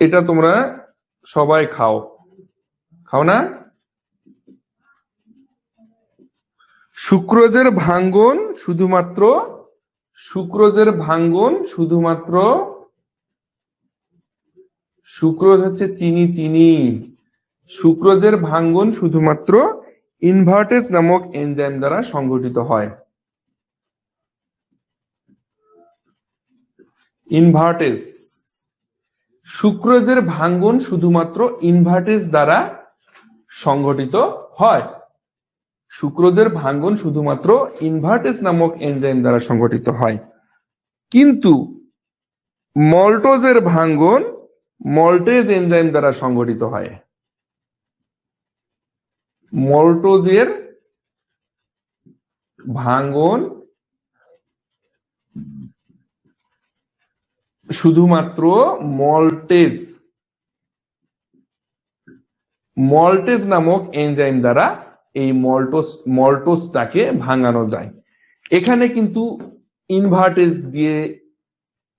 এটা তোমরা সবাই খাও। খাও না? সুক্রোজের ভাঙ্গন শুধুমাত্র সুক্রোজের ভাঙ্গন শুধুমাত্র সুক্রোজ হচ্ছে চিনি চিনি। সুক্রোজের ভাঙ্গন শুধুমাত্র ইনভার্টেস নামক এনজাইম দ্বারা সংঘটিত হয়। ইনভার্টেস। সুক্রোজের ভাঙ্গন শুধুমাত্র ইনভার্টেস দ্বারা সংঘটিত হয়। সুক্রোজের ভাঙ্গন শুধুমাত্র ইনভার্টেস নামক এনজাইম দ্বারা সংঘটিত হয়। কিন্তু মল্টোজের ভাঙ্গন মল্টেজ এনজাইম দ্বারা সংঘটিত হয়। মল্টোজের ভাঙ্গন শুধুমাত্র মল্টেজ। মল্টেজ নামক এনজাইম দ্বারা এই মল্টোস মল্টোসটাকে ভাঙানো যায়। এখানে কিন্তু ইনভার্টেজ দিয়ে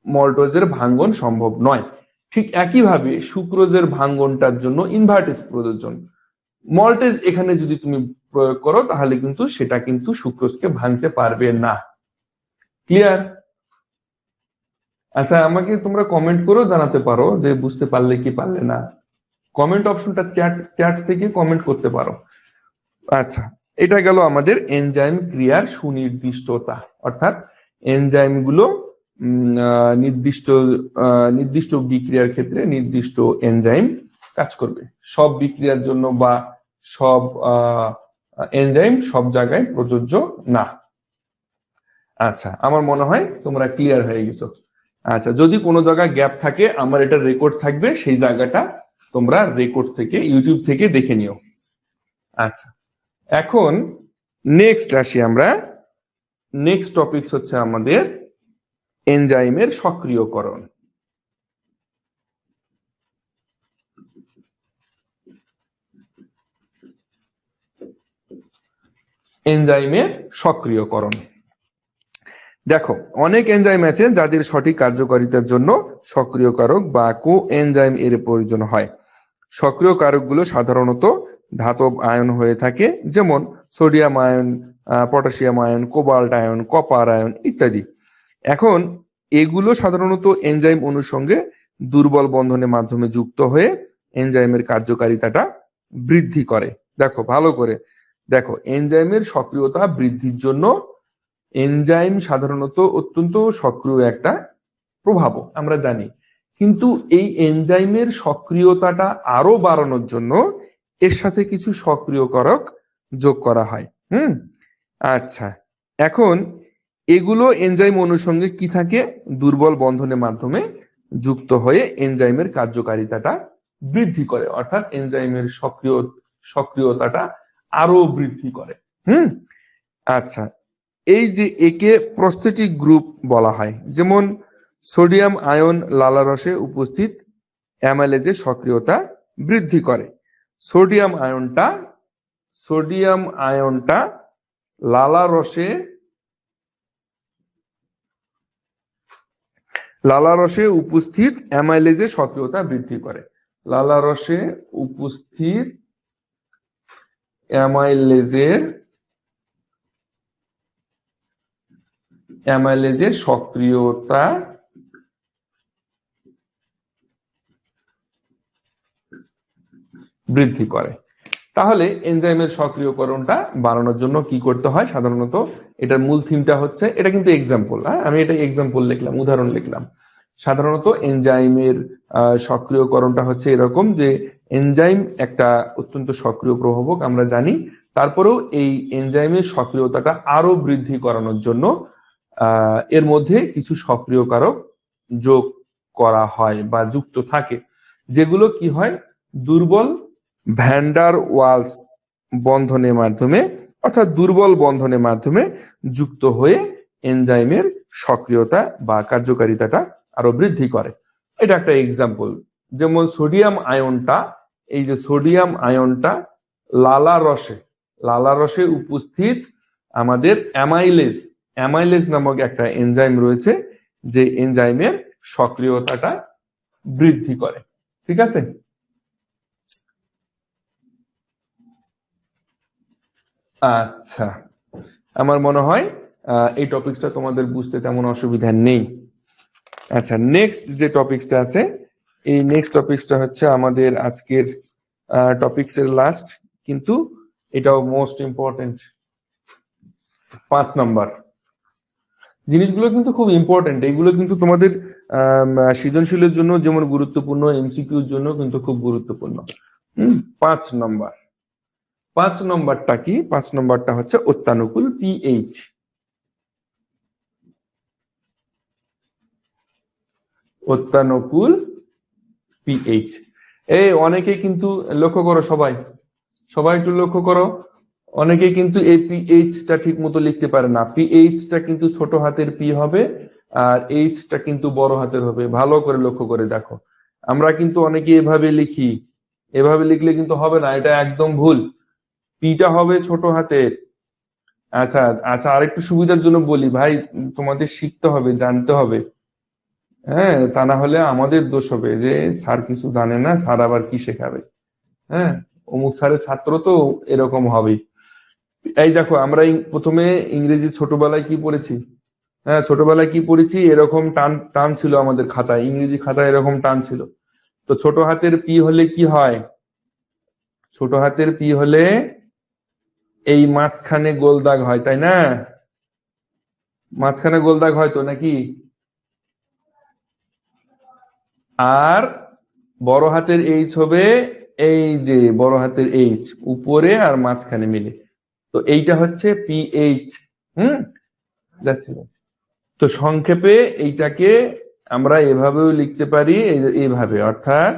মল্টোজের ভাঙ্গন সম্ভব নয়। ঠিক একইভাবে সুক্রোজের ভাঙ্গনটার জন্য ইনভার্টেজ প্রয়োজন। মল্টেজ এখানে যদি তুমি প্রয়োগ করো, তাহলে কিন্তু সেটা কিন্তু সুক্রোজকে ভাঙতে পারবে না। ক্লিয়ার? আচ্ছা আমাকে তোমরা কমেন্ট করেও জানাতে পারো যে বুঝতে পারলে কি পারলে না। কমেন্ট অপশনটা চ্যাট চ্যাট থেকে কমেন্ট করতে পারো। আচ্ছা এটা গেল আমাদের এনজাইম ক্রিয়ার সুনির্দিষ্টতা। অর্থাৎ এনজাইমগুলো নির্দিষ্ট নির্দিষ্ট বিক্রিয়ার ক্ষেত্রে নির্দিষ্ট এনজাইম কাজ করবে। সব বিক্রিয়ার জন্য বা সব এনজাইম সব জায়গায় প্রযোজ্য না। আচ্ছা আমার মনে হয় তোমরা ক্লিয়ার হয়ে গেছো। আচ্ছা যদি কোনো জায়গায় গ্যাপ থাকে, আমার এটা রেকর্ড থাকবে, সেই জায়গাটা তোমরা রেকর্ড থেকে ইউটিউব থেকে দেখে নিও। আচ্ছা এখন নেক্সট আসি আমরা। নেক্সট টপিকস হচ্ছে আমাদের এনজাইমের সক্রিয়করণ। এনজাইমের সক্রিয়করণ। দেখো, অনেক এনজাইম আছে যাদের সঠিক কার্যকারিতার জন্য সক্রিয় কারক বা কো এনজাইম এর প্রয়োজন হয়। সক্রিয় কারকগুলো সাধারণত ধাতব আয়ন হয়ে থাকে, যেমন sodium ion potassium ion, cobalt ion, copper ion ইত্যাদি। এখন এগুলো সাধারণত এনজাইম অণুর সঙ্গে দুর্বল বন্ধনের মাধ্যমে যুক্ত হয়ে এনজাইমের কার্যকারিতাটা বৃদ্ধি করে। দেখো, ভালো করে। দেখো এনজাইমের সক্রিয়তা বৃদ্ধির জন্য এনজাইম সাধারণত অত্যন্ত সক্রিয় একটা প্রভাবক আমরা জানি। কিন্তু এই এনজাইমের সক্রিয়তাটা আরও বাড়ানোর জন্য এর সাথে কিছু সক্রিয়কারক যোগ করা হয়। হুম? আচ্ছা এখন এগুলো এনজাইম অণুর সঙ্গে কি থাকে? দুর্বল বন্ধনের মাধ্যমে যুক্ত হয়ে এনজাইমের কার্যকারিতাটা বৃদ্ধি করে, অর্থাৎ এনজাইমের সক্রিয়, সক্রিয়তাটা আরও বৃদ্ধি করে। হুম? আচ্ছা এই যে একে প্রস্থেটিক গ্রুপ বলা হয়, যেমন সোডিয়াম আয়ন লালারসে উপস্থিত অ্যামাইলেজের সক্রিয়তা বৃদ্ধি করে। সোডিয়াম আয়নটা সোডিয়াম আয়নটা লালারসে লালারসে উপস্থিত অ্যামাইলেজের সক্রিয়তা বৃদ্ধি করে। লালারসে উপস্থিত অ্যামাইলেজের অ্যামাইলেজের সক্রিয়তা বৃদ্ধি করে। তাহলে এনজাইমের সক্রিয়করণটা বাড়ানোর জন্য কি করতে হয়? সাধারণত এটার মূল থিমটা হচ্ছে, এটা কিন্তু এক্সাম্পল হ্যাঁ? আমি এটা এক্সাম্পল লিখলাম, উদাহরণ লিখলাম। সাধারণত এনজাইমের সক্রিয়করণটা হচ্ছে এরকম যে এনজাইম একটা অত্যন্ত সক্রিয় প্রভাবক, আমরা জানি। তারপরেও এই এনজাইমের সক্রিয়তাটা আরও বৃদ্ধি করানোর জন্য এর মধ্যে কিছু সক্রিয় কারক যোগ করা হয় বা যুক্ত থাকে, যেগুলো কি হয়? দুর্বল ভ্যান্ডার ওয়ালস বন্ধনের মাধ্যমে, অর্থাৎ দুর্বল বন্ধনের মাধ্যমে যুক্ত হয়ে এনজাইমের সক্রিয়তা বা কার্যকারিতাটা আরও বৃদ্ধি করে। এটা একটা এক্সাম্পল যেমন সোডিয়াম আয়নটা, এই যে সোডিয়াম আয়নটা লালা রসে লালা রসে উপস্থিত আমাদের অ্যামাইলেজ অ্যামাইলেজ নামক একটা এনজাইম রয়েছে, যে এনজাইমের সক্রিয়তাটা বৃদ্ধি করে। ঠিক আছে? আচ্ছা। আমার মনে হয় এই টপিকসটা তোমাদের বুঝতে তেমন অসুবিধা নেই। আচ্ছা নেক্সট যে টপিকসটা আছে, এই নেক্সট টপিকসটা হচ্ছে আমাদের আজকের টপিকস এর লাস্ট কিন্তু এটাও মোস্ট ইম্পর্টেন্ট পাঁচ নাম্বার। জিনিসগুলো কিন্তু খুব ইম্পর্টেন্ট এগুলো কিন্তু তোমাদের সৃজনশীলের জন্য যেমন গুরুত্বপূর্ণ এমসিকিউর জন্য কিন্তু খুব গুরুত্বপূর্ণ। পাঁচ নম্বর। পাঁচ নম্বরটা কি? পাঁচ নম্বরটা হচ্ছে অত্যানুকূল পিএইচ অত্যানুকূল পিএইচ এই অনেকে কিন্তু লক্ষ্য করো সবাই। সবাই একটু লক্ষ্য করো। অনেকে কিন্তু এই পিএইচ টা ঠিক মতো লিখতে পারে না। পিএইচ টা কিন্তু ছোট হাতের পি হবে আর এইচ টা কিন্তু বড় হাতের হবে। ভালো করে লক্ষ্য করে দেখো। আমরা কিন্তু অনেকে এভাবে লিখি। এভাবে লিখলে কিন্তু হবে না, এটা একদম ভুল। পিটা হবে ছোট হাতের। আচ্ছা আচ্ছা আরেকটু সুবিধার জন্য বলি, ভাই, তোমাদের শিখতে হবে, জানতে হবে। হ্যাঁ তা না হলে আমাদের দোষ হবে যে স্যার কিছু জানে না, স্যার আবার কি শেখাবে? হ্যাঁ অমুক স্যারের ছাত্র তো এরকম হবেই। এই দেখো, আমরা প্রথমে ইংরেজি ছোটবেলায় কি পড়েছি? হ্যাঁ ছোটবেলায় কি পড়েছি? এরকম টান টান ছিল আমাদের খাতায়, ইংরেজি খাতায় এরকম টান ছিল। তো ছোট হাতের পি হলে কি হয়? ছোট হাতের পি হলে এই মাঝখানে গোল দাগ হয়, তাই না? মাঝখানে গোল দাগ হয় তো নাকি? আর বড় হাতের এইচ হবে এই যে, বড় হাতের এইচ উপরে আর মাঝখানে মিলে। তো এইটা হচ্ছে পিএইচ হুম। তো সংক্ষেপে এইটাকে আমরা এভাবেও লিখতে পারি এইভাবে, অর্থাৎ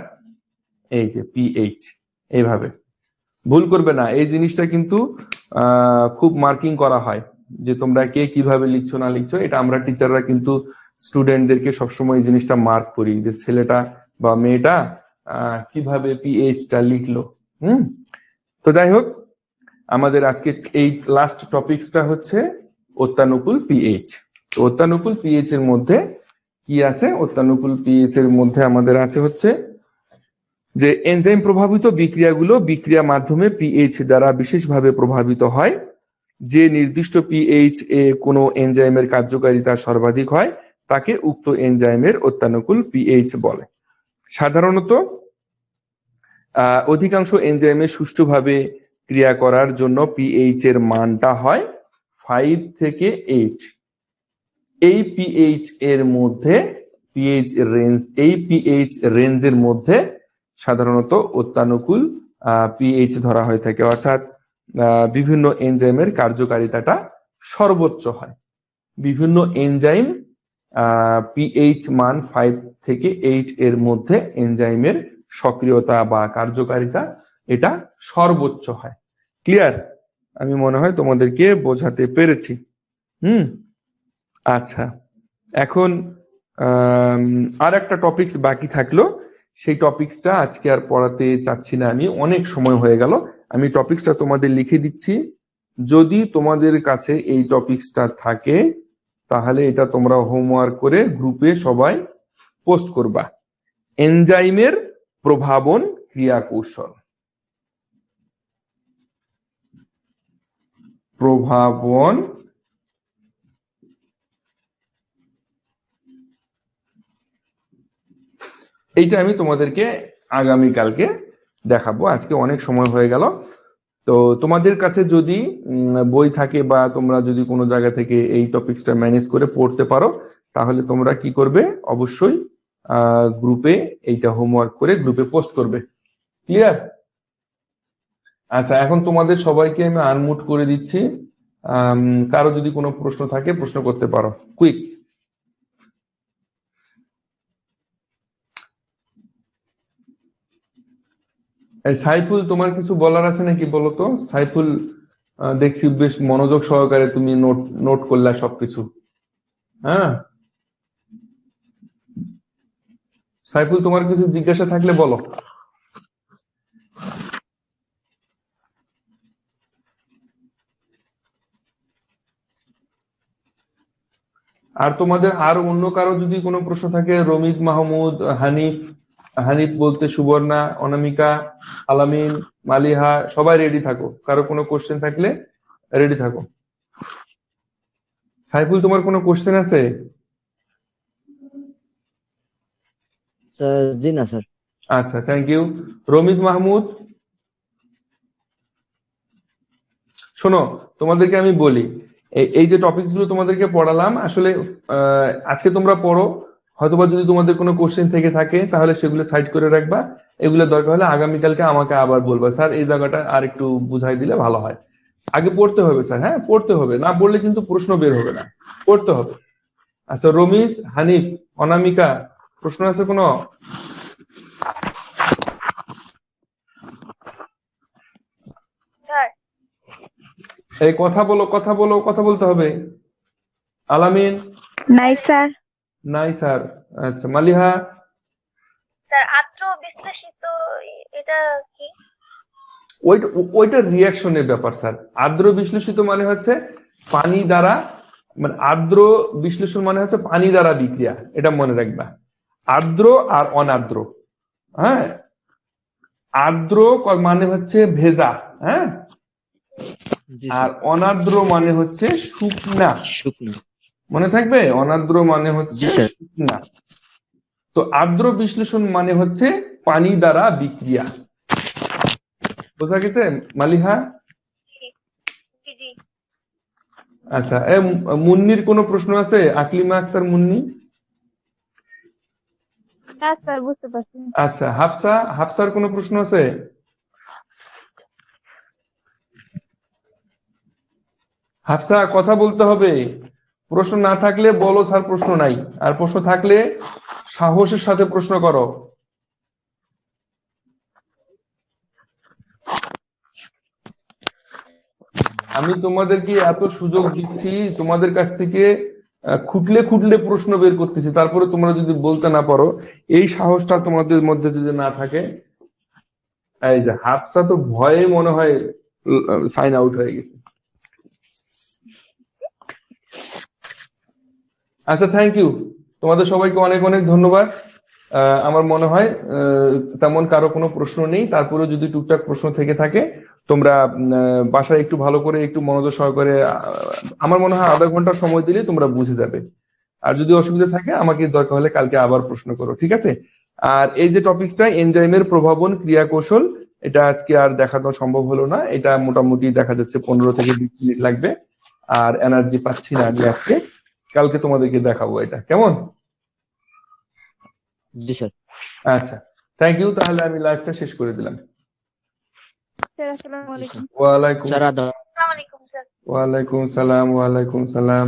এই যে পিএইচ এইভাবে। ভুল করবে না, এই জিনিসটা কিন্তু খুব মার্কিং করা হয়, যে তোমরা কে কীভাবে লিখছো না লিখছো, এটা আমরা টিচাররা কিন্তু স্টুডেন্টদেরকে সবসময় এই জিনিসটা মার্ক করি, যে ছেলেটা বা মেয়েটা কীভাবে পিএইচটা লিখলো, হুম? তো যাই হোক আমাদের আজকে এই লাস্ট টপিকসটা হচ্ছে অত্যানুকূল পিএইচ তো অত্যানুকূল পিএইচ এর মধ্যে কি আছে? অত্যানুকূল পিএইচ এর মধ্যে আমাদের আছে হচ্ছে যে এনজাইম প্রভাবিত বিক্রিয়াগুলো বিক্রিয়া মাধ্যমে পিএইচ দ্বারা বিশেষভাবে প্রভাবিত হয়। যে নির্দিষ্ট পিএইচ এ কোনো এনজাইমের কার্যকারিতা সর্বাধিক হয়, তাকে উক্ত এনজাইমের অত্যানুকূল পিএইচ বলে। সাধারণত অধিকাংশ এনজাইমে সুষ্ঠুভাবে ক্রিয়া করার জন্য পিএইচ এর মানটা হয় ফাইভ থেকে এইট এই পিএইচ এর মধ্যে পিএইচ রেঞ্জ এই পিএইচ রেঞ্জের মধ্যে সাধারণত অত্যানুকূল পিএইচ ধরা হয়ে থাকে। অর্থাৎ বিভিন্ন এনজাইমের কার্যকারিতাটা সর্বোচ্চ হয়। বিভিন্ন এনজাইম পিএইচ মান ফাইভ থেকে এইট এর মধ্যে এনজাইমের সক্রিয়তা বা কার্যকারিতা এটা সর্বোচ্চ হয়। ক্লিয়ার আমি মনে হয় তোমাদেরকে বোঝাতে পেরেছি। হুম? আচ্ছা। এখন আর একটা টপিকস বাকি থাকল। সেই টপিকসটা আজকে আর পড়াতে চাচ্ছি না আমি। অনেক সময় হয়ে গেল। আমি টপিকসটা তোমাদের লিখে দিচ্ছি। যদি তোমাদের কাছে এই টপিকসটা থাকে, তাহলে এটা তোমরা হোমওয়ার্ক করে গ্রুপে সবাই পোস্ট করবা। এনজাইমের প্রভাবন ক্রিয়া কৌশল প্রভাবন এইটা আমি তোমাদেরকে আগামী কালকে দেখাবো। আজকে অনেক সময় হয়ে গেল। তো তোমাদের কাছে যদি বই থাকে বা তোমরা যদি কোনো জায়গা থেকে এই টপিকসটা ম্যানেজ করে পড়তে পারো, তাহলে তোমরা কি করবে? অবশ্যই গ্রুপে এইটা হোমওয়ার্ক করে গ্রুপে পোস্ট করবে। ক্লিয়ার আচ্ছা এখন তোমাদের সবাইকে আমি আনমুট করে দিচ্ছি। কারও যদি কোনো প্রশ্ন থাকে, প্রশ্ন করতে পারো। কুইক সাইফুল, তোমার কিছু বলার আছে নাকি বলো তো? সাইফুল দেখছি বেশ মনোযোগ সহকারে তুমি নোট নোট করলা সবকিছু। হ্যাঁ? সাইফুল, তোমার কিছু জিজ্ঞাসা থাকলে বলো। আর তোমাদের আর অন্য কারও যদি কোনো প্রশ্ন থাকে রমিজ মাহমুদ হানিফ হানিফ বলতে সুবর্ণা অনামিকা আলামিন মালিহা সবাই রেডি থাকো। কারও কোনো কোশ্চেন থাকলে রেডি থাকো। সাইফুল তোমার কোনো কোশ্চেন আছে? স্যার জি না স্যার। আচ্ছা থ্যাংক ইউ রমিজ মাহমুদ? শোনো তোমাদেরকে আমি বলি এই- যে টপিকসগুলো তোমাদেরকে পড়ালাম, আসলে আজকে তোমরা পড়ো। হয়তোবা যদি তোমাদের কোনো কোশ্চেন থেকে থাকে, তাহলে সেগুলো সাইড করে রাখবা। এগুলো দরকার হলে আগামীকালকে আমাকে আবার বলবা। স্যার, এই জায়গাটা আর একটু বুঝাই দিলে ভালো হয়। আগে পড়তে হবে, স্যার হ্যাঁ পড়তে হবে। না পড়লে কিন্তু প্রশ্ন বের হবে না। পড়তে হবে। আচ্ছা রমিজ, হানিফ, অনামিকা, প্রশ্ন আছে কোনো স্যার এই কথা বলো কথা বলো কথা বলতে হবে। আলামিন? নাই স্যার। নাই স্যার। আচ্ছা মালিহা? স্যার আত্ম বিশ্লেষিত এটা কি? ওইটা ওইটা রিয়াকশনের ব্যাপার স্যার। আর্দ্র বিশ্লেষিত মানে হচ্ছে পানি দ্বারা মানে আর্দ্র বিশ্লেষণ মানে হচ্ছে পানি দ্বারা বিক্রিয়া এটা মনে রাখবা। আর্দ্র আর অনার্দ্র হ্যাঁ? আর্দ্র মানে হচ্ছে ভেজা হ্যাঁ? আর অনাদ্র মানে হচ্ছে শুকনা। শুকনো। মনে থাকবে? অনাদ্র মানে হচ্ছে শুকনা। তো আর্দ্র বিশ্লেষণ মানে হচ্ছে পানি দ্বারা বিক্রিয়া। বোঝা গেছে মালিহা? জি জি। আচ্ছা এ মুন্নির কোনো প্রশ্ন আছে? আকলিমা আক্তার মুন্নি? হ্যাঁ স্যার বুঝতে পারছি আচ্ছা হাফসা হাফসার কোনো প্রশ্ন আছে? হাফসা কথা বলতে হবে। প্রশ্ন না থাকলে বলো স্যার প্রশ্ন নাই। আর প্রশ্ন থাকলে সাহসের সাথে প্রশ্ন করো। আমি তোমাদেরকে এত সুযোগ দিচ্ছি, তোমাদের কাছ থেকে খুটলে খুঁটলে প্রশ্ন বের করতেছি। তারপরে তোমরা যদি বলতে না পারো, এই সাহসটা তোমাদের মধ্যে যদি না থাকে হাফসা তো ভয়ে মনে হয় সাইন আউট হয়ে গেছে। আচ্ছা থ্যাংক ইউ তোমাদের সবাইকে অনেক অনেক ধন্যবাদ। আমার মনে হয় তেমন কারও কোনো প্রশ্ন নেই। তারপরে যদি টুকটাক প্রশ্ন থেকে থাকে, তোমরা বাসায় একটু ভালো করে, একটু মনোযোগ সহকারে আমার মনে হয় আধা ঘণ্টা সময় দিলে তোমরা বুঝে যাবে। আর যদি অসুবিধা থাকে, আমাকে দরকার হলে কালকে আবার প্রশ্ন করো, ঠিক আছে? আর এই যে টপিকসটা, এনজাইমের প্রভাবন ক্রিয়া কৌশল এটা আজকে আর দেখানো সম্ভব হলো না। এটা মোটামুটি দেখা যাচ্ছে পনেরো থেকে বিশ মিনিট লাগবে। আর এনার্জি পাচ্ছি না আমি আজকে। কালকে তোমাদেরকে দেখাবো এটা। কেমন? জি স্যার। আচ্ছা থ্যাংক ইউ তাহলে আমি লাইভটা শেষ করে দিলাম। স্যার আসসালামু আলাইকুম। ওয়ালাইকুম স্যার আলাইকুম ওয়ালাইকুম সালাম ওয়ালাইকুম সালাম।